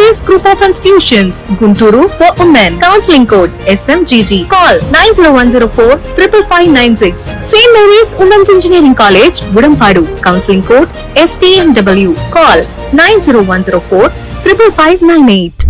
group of institutions Guntur for women counselling code SMGG call nine zero one zero four triple five nine six Saint Mary's women's engineering college Gudampadu counselling code STMW call nine zero one zero four triple five nine eight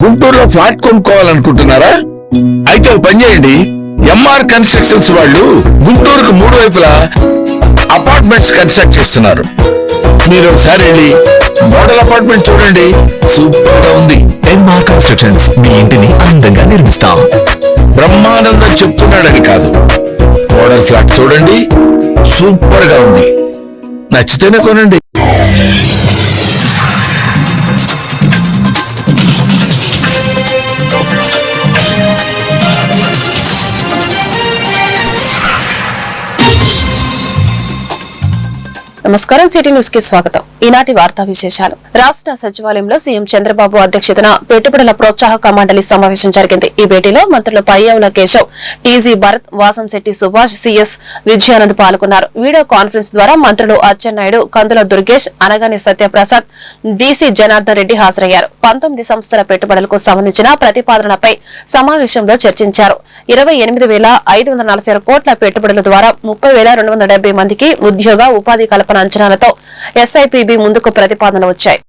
గుంటూరులో flat కొనుక్కోవాలనుకుంటున్నారా? అయితే పని చేయండి. MR constructions వాళ్ళు గుంటూరుకు మూడు వైపులా apartments construct చేస్తున్నారు. మీరు ఒకసారి వెళ్ళి మోడల్ అపార్ట్మెంట్ చూడండి. సూపర్గా ఉంది ఎంఆర్ కన్స్ట్రక్షన్స్ మీ ఇంటిని అందంగా నిర్మిస్తాం. బ్రహ్మానందం చెప్తున్నాడని కాదు. మోడల్ ఫ్లాట్ చూడండి. సూపర్గా ఉంది. నచ్చితేనే కొనండి. నమస్కారం సిటీ న్యూస్కి స్వాగతం. ఈనాటి వార్తా విశేషాలు. రాష్ట్ర సచివాలయంలో సీఎం చంద్రబాబు అధ్యక్షతన పెట్టుబడుల ప్రోత్సాహక మండలి సమావేశం జరిగింది. ఈ భేటీలో మంత్రులు పయ్యావుల కేశవ్ టీజీ భరత్ వాసంశెట్టి సుభాష్ సిఎస్ విజయానంద్ పాల్గొన్నారు. వీడియో కాన్ఫరెన్స్ ద్వారా మంత్రులు అచ్చెన్నాయుడు కందుల దుర్గేష్ అనగాని సత్యప్రసాద్ డీసీ జనార్దన్ రెడ్డి హాజరయ్యారు. పంతొమ్మిది సంస్థల పెట్టుబడులకు సంబంధించిన ప్రతిపాదనపై సమావేశంలో చర్చించారు. ఇరవై ఎనిమిది వేల ఐదు వందల నలభై ఆరు కోట్ల పెట్టుబడుల ద్వారా ముప్పై వేల రెండు వందల డెబ్బై మందికి ఉద్యోగ ఉపాధి కల్పన అంచనాలతో ఎస్ఐపిబి ముందుకు ప్రతిపాదన వచ్చాయి.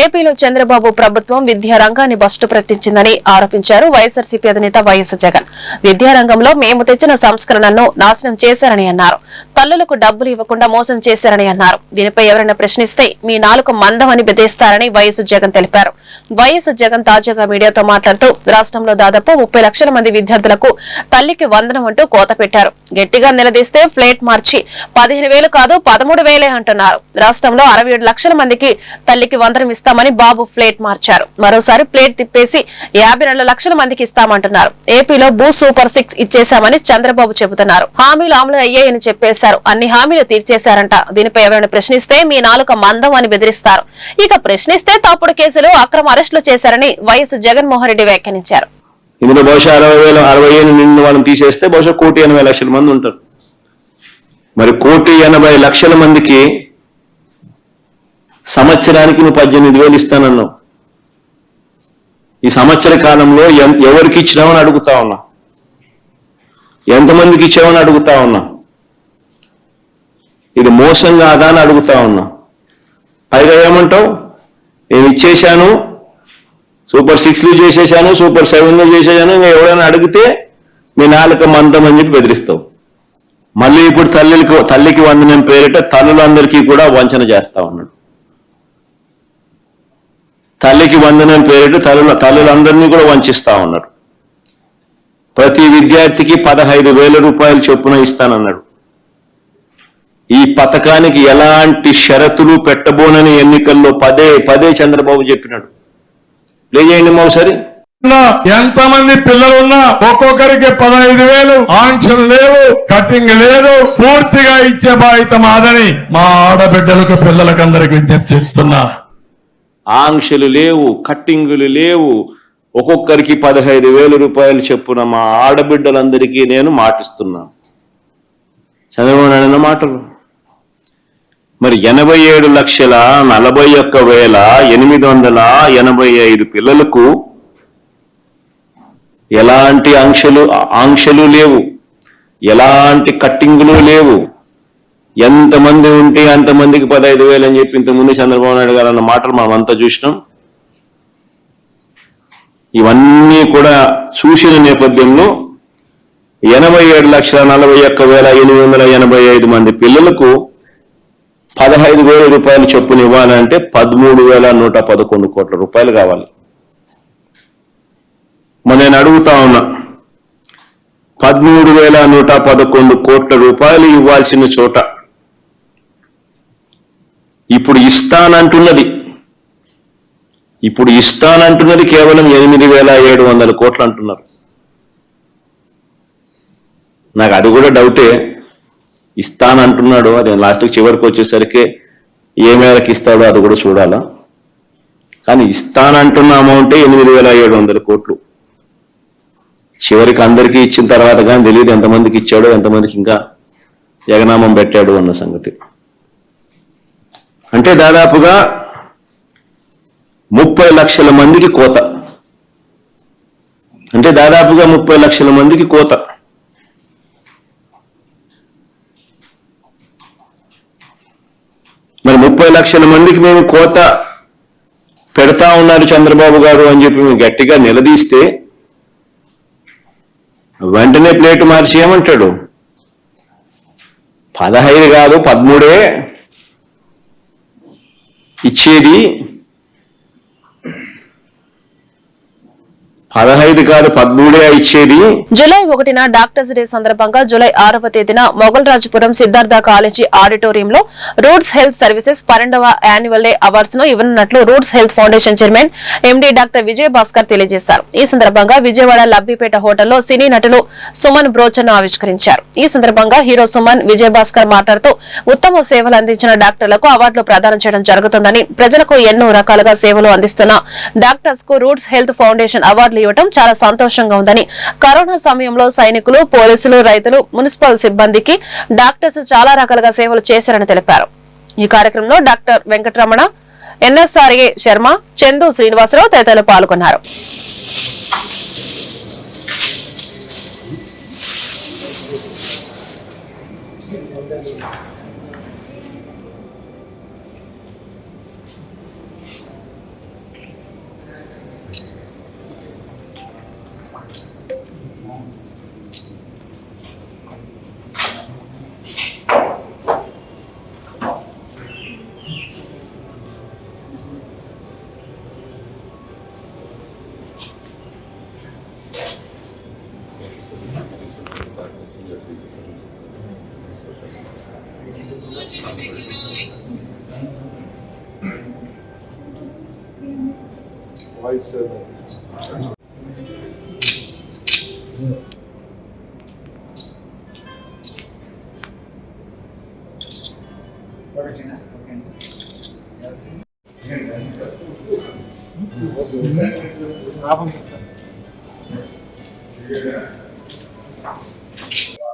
ఏపీలో చంద్రబాబు ప్రభుత్వం విద్యా రంగాన్ని బస్టు ప్రకటించిందని ఆరోపించారు వైఎస్ఆర్సీపీ అధినేత వైఎస్ జగన్. విద్యారంగంలో మేము తెచ్చిన సంస్కరణను నాశనం చేశారని అన్నారు. తల్లులకు డబ్బులు ఇవ్వకుండా మోసం చేశారని అన్నారు. దీనిపై ఎవరైనా ప్రశ్నిస్తే మీ నాలుగు మందం అని బెదిరిస్తారని వైఎస్ జగన్ తెలిపారు. వైఎస్ జగన్ తాజాగా మీడియాతో మాట్లాడుతూ రాష్ట్రంలో దాదాపు ముప్పై లక్షల మంది విద్యార్థులకు తల్లికి వందనం అంటూ కోత పెట్టారు. గట్టిగా నిలదీస్తే ఫ్లేట్ మార్చి పదిహేను వేలు కాదు పదమూడు వేలే అంటున్నారు. రాష్ట్రంలో అరవై ఏడు లక్షల మందికి తల్లికి వందనం ఇస్తామని బాబు ఫ్లేట్ మార్చారు. మరోసారి ప్లేట్ తిప్పేసి యాభై లక్షల మందికి ఇస్తామంటున్నారు. ఏపీలో భూ సూపర్ సిక్స్ ఇచ్చేశామని చంద్రబాబు చెబుతున్నారు. హామీలు అమలు అయ్యాయని చెప్పేశారు. అన్ని హామీలు తీర్చేశారంట. దీనిపై ఎవరైనా ప్రశ్నిస్తే మీ నాలుక మందం అని బెదిరిస్తారు. ఇక ప్రశ్నిస్తే తప్పుడు కేసులు అక్రమ అరెస్టులు చేశారని వైఎస్ జగన్మోహన్ రెడ్డి వ్యాఖ్యానించారు. ఇందులో బహుశా అరవై వేల అరవై ఏళ్ళు నిండిన వాళ్ళని తీసేస్తే బహుశా కోటి ఎనభై లక్షల మంది ఉంటారు. మరి కోటి ఎనభై లక్షల మందికి సంవత్సరానికి నువ్వు పద్దెనిమిది వేలు ఇస్తానన్నావు. ఈ సంవత్సర కాలంలో ఎవరికి ఇచ్చినామని అడుగుతా ఉన్నా. ఎంతమందికి ఇచ్చామని అడుగుతా ఉన్నా. ఇది మోసం కాదా అని అడుగుతా ఉన్నా. పైగా ఏమంటావు? నేను ఇచ్చేశాను సూపర్ సిక్స్లు చేసేసాను సూపర్ సెవెన్లు చేసేసాను ఇంకా ఎవరైనా అడిగితే మీ నాలుక మందం అని చెప్పి బెదిరిస్తావు మళ్ళీ ఇప్పుడు తల్లికి తల్లికి వందనం పేరిట తల్లులందరికీ కూడా వంచన చేస్తా ఉన్నాడు. తల్లికి వందనం పేరిట తల్లుల తల్లులందరినీ కూడా వంచిస్తా ఉన్నాడు. ప్రతి విద్యార్థికి పదహైదు వేల రూపాయలు చొప్పున ఇస్తానన్నాడు. ఈ పథకానికి ఎలాంటి షరతులు పెట్టబోనని ఎన్నికల్లో పదే పదే చంద్రబాబు చెప్పినాడు. ప్లే చేయండి ఒకసారి. ఎంతమంది పిల్లలున్నా ఒక్కొక్కరికి పదహైదు వేలు ఆంక్షలు లేవు కటింగ్ లేదు పూర్తిగా ఇచ్చే బాధ్యత మాదని మా ఆడబిడ్డలకు పిల్లలకు అందరికి విజ్ఞప్తి చేస్తున్నా. ఆంక్షలు లేవు కట్టింగులు లేవు. ఒక్కొక్కరికి పదహైదు వేల రూపాయలు చెప్పున మా ఆడబిడ్డలందరికీ నేను మాటిస్తున్నా. చంద్రబాబు నాయుడు మాటలు. మరి ఎనభై ఏడు లక్షల నలభై ఒక్క వేల ఎనిమిది వందల ఎనభై ఐదు పిల్లలకు ఎలాంటి ఆంక్షలు ఆంక్షలు లేవు. ఎలాంటి కట్టింగులు లేవు. ఎంతమంది ఉంటే అంతమందికి పదహైదు వేలు అని చెప్పి ఇంతకుముందు చంద్రబాబు నాయుడు గారు అన్న మాటలు మనం అంతా చూసినాం. ఇవన్నీ కూడా చూసిన నేపథ్యంలో ఎనభై ఏడు లక్షల నలభై ఒక్క వేల ఎనిమిది వందల ఎనభై ఐదు మంది పిల్లలకు పదహైదు వేల రూపాయలు చొప్పున ఇవ్వాలంటే పదమూడు వేల నూట పదకొండు కోట్ల రూపాయలు కావాలి. మరి నేను అడుగుతా ఉన్నా పదమూడు వేల నూట పదకొండు కోట్ల రూపాయలు ఇవ్వాల్సిన చోట ఇప్పుడు ఇస్తానంటున్నది ఇప్పుడు ఇస్తానంటున్నది కేవలం ఎనిమిది వేల ఏడు వందల కోట్లు అంటున్నారు. నాకు అది కూడా డౌటే. ఇస్తానంటున్నాడు అది లాస్ట్ చివరికి వచ్చేసరికి ఏ మేరకు ఇస్తాడో అది కూడా చూడాలా? కానీ ఇస్తానంటున్న అమౌంటే ఎనిమిది వేల ఏడు వందల కోట్లు. చివరికి అందరికీ ఇచ్చిన తర్వాత కానీ తెలియదు ఎంతమందికి ఇచ్చాడో ఎంతమందికి ఇంకా జగనామం పెట్టాడు అన్న సంగతి. అంటే దాదాపుగా ముప్పై లక్షల మందికి కోత. అంటే దాదాపుగా ముప్పై లక్షల మందికి కోత మరి ముప్పై లక్షల మందికి మేము కోత పెడతా ఉన్నారు చంద్రబాబు గారు అని చెప్పి మేము గట్టిగా నిలదీస్తే వెంటనే ప్లేట్ మార్చి ఏమంటాడు పదహైదు కాదు పదమూడే ఇచ్చేది పదహైదు కాదు పదమూడే ఇచ్చేది. జూలై ఒకటిన డాక్టర్స్ డే సందర్భంగా జూలై ఆరవ తేదీన మొగల్ రాజపురం సిద్ధార్థ కాలేజీ ఆడిటోరియంలో రూట్స్ హెల్త్ సర్వీసెస్ పన్నెండవ యాన్యువల్ డే అవార్డ్స్ను ఇవ్వనున్నట్లు Roots health foundation chairman MD doctor Vijay Bhaskar తెలియజేశారు. ఈ సందర్భంగా విజయవాడ లబ్బిపేట హోటల్లో సినీ నటులు సుమన్ బ్రోచన్ ఆవిష్కరించారు. ఈ సందర్భంగా హీరో సుమన్ విజయ్ భాస్కర్ మాట్లాడుతూ ఉత్తమ సేవలు అందించిన డాక్టర్లకు అవార్డులు ప్రదానం చేయడం జరుగుతుందని ప్రజలకు ఎన్నో రకాలుగా సేవలు అందిస్తున్న డాక్టర్స్కు రూట్స్ హెల్త్ ఫౌండేషన్ అవార్డులు ఇవ్వడం చాలా సంతోషంగా ఉందని. కరోనా సమయంలో సైనికులు పోలీసులు రైతులు మున్సిపల్ సిబ్బందికి డాక్టర్స్ చాలా రకాలుగా సేవలు చేశారని తెలిపారు. ఈ కార్యక్రమంలో డాక్టర్ వెంకటరమణ ఎన్ఎస్ఆర్ఏ శర్మ చందు శ్రీనివాసరావు తదితరులు పాల్గొన్నారు.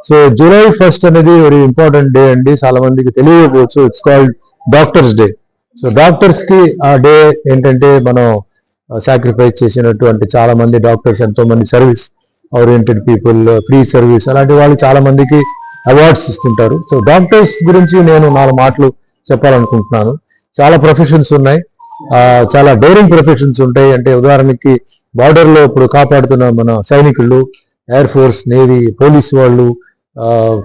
సో జూలై ఫస్ట్ అనేది వెరీ ఇంపార్టెంట్ డే అండి. చాలా మందికి తెలియకపోవచ్చు. It's called doctors day so డాక్టర్స్కి ఆ డే ఏంటంటే మనం సాక్రిఫైస్ చేసినటువంటి చాలా మంది డాక్టర్స్ ఎంతో మంది service oriented people free service అలాంటి వాళ్ళు చాలా మందికి అవార్డ్స్ ఇస్తుంటారు. సో డాక్టర్స్ గురించి నేను నాలుగు మాటలు చెప్పాలనుకుంటున్నాను. చాలా ప్రొఫెషన్స్ ఉన్నాయి. చాలా డైరింగ్ ప్రొఫెషన్స్ ఉంటాయి. అంటే ఉదాహరణకి బార్డర్లో ఇప్పుడు కాపాడుతున్న మన సైనికులు ఎయిర్ ఫోర్స్ నేవీ పోలీస్ వాళ్ళు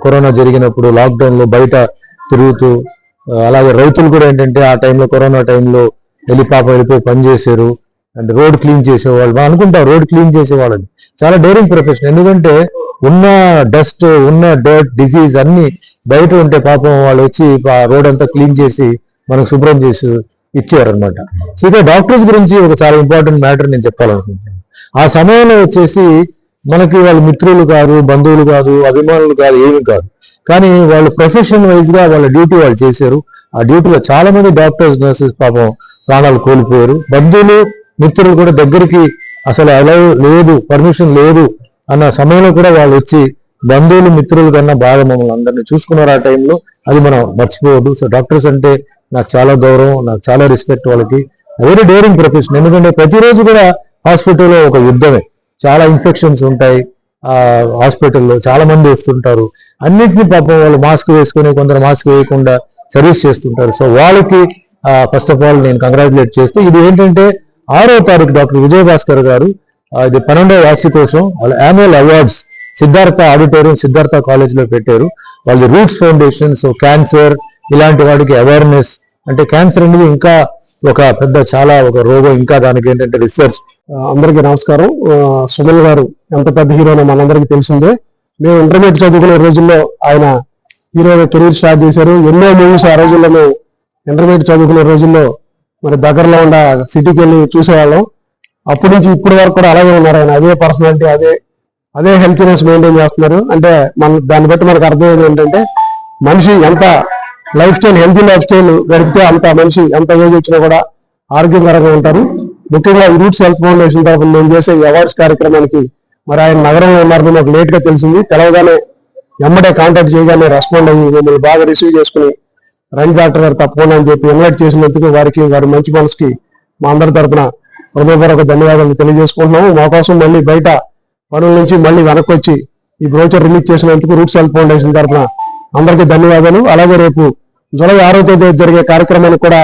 కరోనా జరిగినప్పుడు లాక్డౌన్లో బయట తిరుగుతూ అలాగే రైతులు కూడా ఏంటంటే ఆ టైంలో కరోనా టైంలో వెళ్ళి పాప వెళ్ళిపోయి పనిచేశారు అంటే అండ్ రోడ్ క్లీన్ చేసేవాళ్ళు మనం అనుకుంటాం రోడ్ క్లీన్ చేసేవాళ్ళని. చాలా డేరింగ్ ప్రొఫెషన్. ఎందుకంటే ఉన్న డస్ట్ ఉన్న డర్ట్ డిసీజ్ అన్ని బయట ఉంటే పాపం వాళ్ళు వచ్చి ఆ రోడ్ అంతా క్లీన్ చేసి మనకు శుభ్రం చేసి ఇచ్చారనమాట సో ఇక డాక్టర్స్ గురించి ఒక చాలా ఇంపార్టెంట్ మ్యాటర్ నేను చెప్పాలనుకుంటున్నాను. ఆ సమయంలో వచ్చేసి మనకి వాళ్ళ మిత్రులు కాదు బంధువులు కాదు అభిమానులు కాదు ఏమి కాదు. కానీ వాళ్ళు ప్రొఫెషన్ వైజ్గా వాళ్ళ డ్యూటీ వాళ్ళు చేశారు. ఆ డ్యూటీలో చాలా మంది డాక్టర్స్ నర్సెస్ పాపం ప్రాణాలు కోల్పోయారు. బంధువులు మిత్రులు కూడా దగ్గరికి అసలు అలౌ లేదు పర్మిషన్ లేదు అన్న సమయంలో కూడా వాళ్ళు వచ్చి బంధువులు మిత్రులు కన్నా బాగా మమ్మల్ని అందరినీ చూసుకున్నారు ఆ టైంలో. అది మనం మర్చిపోవద్దు. సో డాక్టర్స్ అంటే నాకు చాలా గౌరవం నాకు చాలా రెస్పెక్ట్ వాళ్ళకి. వెరీ డేరింగ్ ప్రొఫెషన్ ఎందుకంటే ప్రతిరోజు కూడా హాస్పిటల్లో ఒక యుద్ధమే. చాలా ఇన్ఫెక్షన్స్ ఉంటాయి. ఆ హాస్పిటల్లో చాలా మంది వస్తుంటారు. అన్నింటినీ పాపం వాళ్ళు మాస్క్ వేసుకొని కొందరు మాస్క్ వేయకుండా సర్వీస్ చేస్తుంటారు. సో వాళ్ళకి ఫస్ట్ ఆఫ్ ఆల్ నేను కంగ్రాచులేట్ చేస్తూ ఇది ఏంటంటే ఆరో తారీఖు డాక్టర్ విజయభాస్కర్ గారు ఇది పన్నెండవ వార్షికోత్సవం. వాళ్ళ annual awards Siddhartha auditorium Siddhartha కాలేజ్లో పెట్టారు. వాళ్ళది రూట్స్ ఫౌండేషన్ సో క్యాన్సర్ ఇలాంటి వాటికి అవేర్నెస్ అంటే క్యాన్సర్ అనేది ఇంకా ఒక పెద్ద చాలా ఒక రోగం. ఇంకా దానికి ఏంటంటే రీసెర్చ్ అందరికీ నమస్కారం. సుమల్ గారు ఎంత పెద్ద హీరోనో మనందరికీ తెలిసిందే. మేము ఇంటర్మీడియట్ చదువుకునే రోజుల్లో ఆయన హీరోగా కెరీర్ స్టార్ట్ చేశారు. ఎన్నో మూవీస్ ఆ రోజుల్లో మేము ఇంటర్మీడియట్ చదువుకునే రోజుల్లో మరి దగ్గరలో ఉన్న సిటీకి వెళ్ళి చూసేవాళ్ళం. అప్పటి నుంచి ఇప్పటి వరకు కూడా అలాగే ఉన్నారు ఆయన. అదే పర్సనాలిటీ అదే అదే హెల్తీనెస్ మెయింటైన్ చేస్తున్నారు. అంటే మన దాన్ని బట్టి మనకు అర్థమయ్యేది ఏంటంటే మనిషి ఎంత lifestyle healthy lifestyle గడిపితే అంత మనిషి ఎంత ఏజ్ వచ్చినా కూడా ఆరోగ్యకరంగా ఉంటారు. ముఖ్యంగా ఈ రూట్స్ హెల్త్ ఫౌండేషన్ తరఫున మేము చేసే అవార్డ్స్ కార్యక్రమానికి మరి ఆయన నగరంలో ఉన్నారని మాకు లేట్గా తెలిసింది. తెలవగానే ఎమ్మడే కాంటాక్ట్ చేయగానే రెస్పాండ్ అయ్యి మిమ్మల్ని బాగా రిసీవ్ చేసుకుని రండి డాక్టర్ గారు తప్పకుండా అని చెప్పి ఇన్వైట్ చేసినందుకు వారికి వారి మంచి మనసుకి మా అందరి తరపున హృదయపూర్వక ధన్యవాదాలు తెలియజేసుకుంటున్నాము. మా కోసం మళ్ళీ బయట పనుల నుంచి మళ్ళీ వెనక్కి వచ్చి ఈ బ్రోచర్ రిలీజ్ చేసినందుకు రూట్స్ హెల్త్ ఫౌండేషన్ తరపున అందరికీ ధన్యవాదాలు. అలాగే రేపు జూలై ఆరో తేదీ జరిగే కార్యక్రమానికి కూడా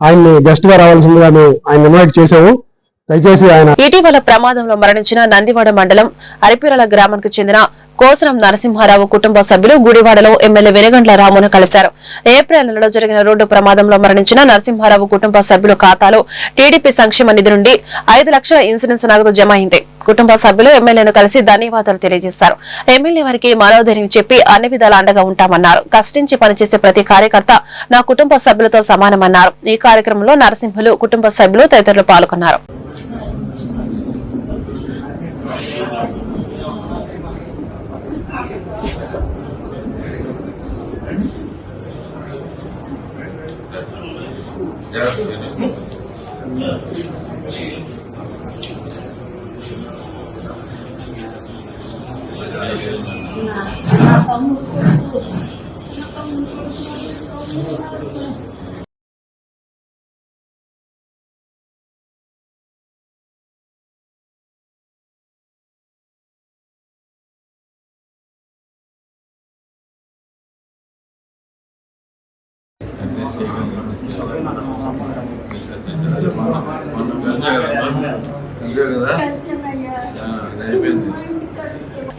ఆయన్ని గెస్ట్గా రావాల్సిందిగా మేము ఆయన ఇన్వైట్ చేసాము దయచేసి ఆయన ఇటీవల ప్రమాదంలో మరణించిన నందివాడ మండలం అరిపిరల గ్రామానికి చెందిన కోసరం నరసింహారావు కుటుంబ సభ్యులు గుడివాడలో ఎమ్మెల్యే వెనగండ్ల రామును కలిశారు. ఏప్రిల్ నెలలో జరిగిన రోడ్డు ప్రమాదంలో మరణించిన నరసింహారావు కుటుంబ సభ్యుల ఖాతాలో టీడీపీ సంక్షేమ నిధి నుండి ఐదు లక్షల ఇన్సూరెన్స్ నగదు జమ అయింది. కుటుంబ సభ్యులు ఎమ్మెల్యేను కలిసి ధన్యవాదాలు తెలియజేశారు. ఎమ్మెల్యే వారికి మనోధైర్యం చెప్పి అన్ని విధాల అండగా ఉంటామన్నారు. కష్టించి పనిచేసే ప్రతి కార్యకర్త నా కుటుంబ సభ్యులతో సమానమన్నారు. ఈ కార్యక్రమంలో నరసింహులు కుటుంబ సభ్యులు తదితరులు పాల్గొన్నారు. తమ్ముడు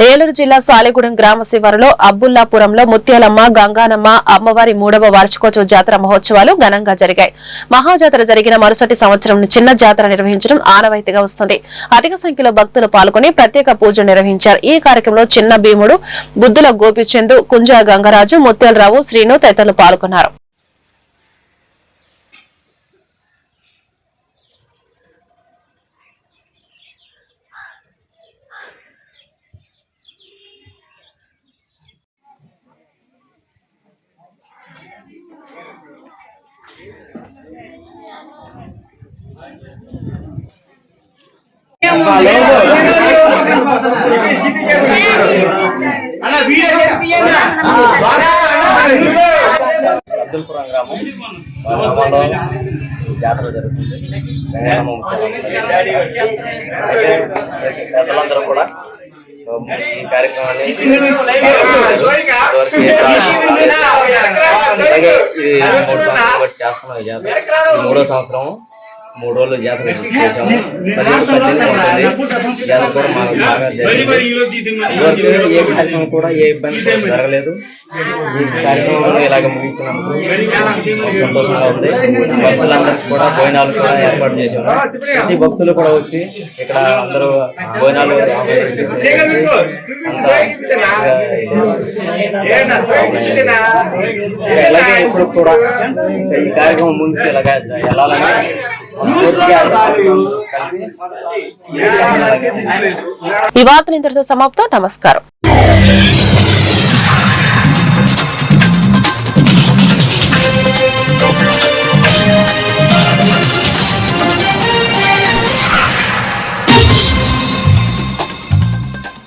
ఏలూరు జిల్లా సాలెగూడెం గ్రామ శివారులో అబ్బుల్లాపురంలో ముత్యాలమ్మ గంగానమ్మ అమ్మవారి మూడవ వార్షికోత్సవ జాతర మహోత్సవాలు ఘనంగా జరిగాయి. మహాజాతర జరిగిన మరుసటి సంవత్సరం చిన్న జాతర నిర్వహించడం ఆనవాయితీగా వస్తుంది. అధిక సంఖ్యలో భక్తులు పాల్గొని ప్రత్యేక పూజలు నిర్వహించారు. ఈ కార్యక్రమంలో చిన్న భీముడు బుద్ధుల గోపిచందు కుంజా గంగరాజు ముత్యాలరావు శ్రీను తదితరులు పాల్గొన్నారు. అబ్దుల్పురం గ్రామం జాతర జరుగుతుంది పెద్దలందరూ కూడా ఈ కార్యక్రమాన్ని ఇది మూడు సంవత్సరాలు చేస్తున్నాం మూడో సంవత్సరం మూడు రోజులు జాతర చేసాము జాతర కూడా మాకు బాగా ఏ కార్యక్రమం కూడా ఏ ఇబ్బంది జరగలేదు ఈ కార్యక్రమంలో ఇలాగ ముగించినందుకు సంతోషంగా ఉంది భక్తులందరికీ కూడా భోజనాలు కూడా ఏర్పాటు చేశాము ప్రతి భక్తులు కూడా వచ్చి ఇక్కడ అందరూ భోజనాలు ఇలాగే ఇప్పుడు కూడా ఈ కార్యక్రమం ముందుకు ఇలాగ వెళ్ళాలని ఈ వార్తలు ఇంతటితో సమాప్తం. నమస్కారం.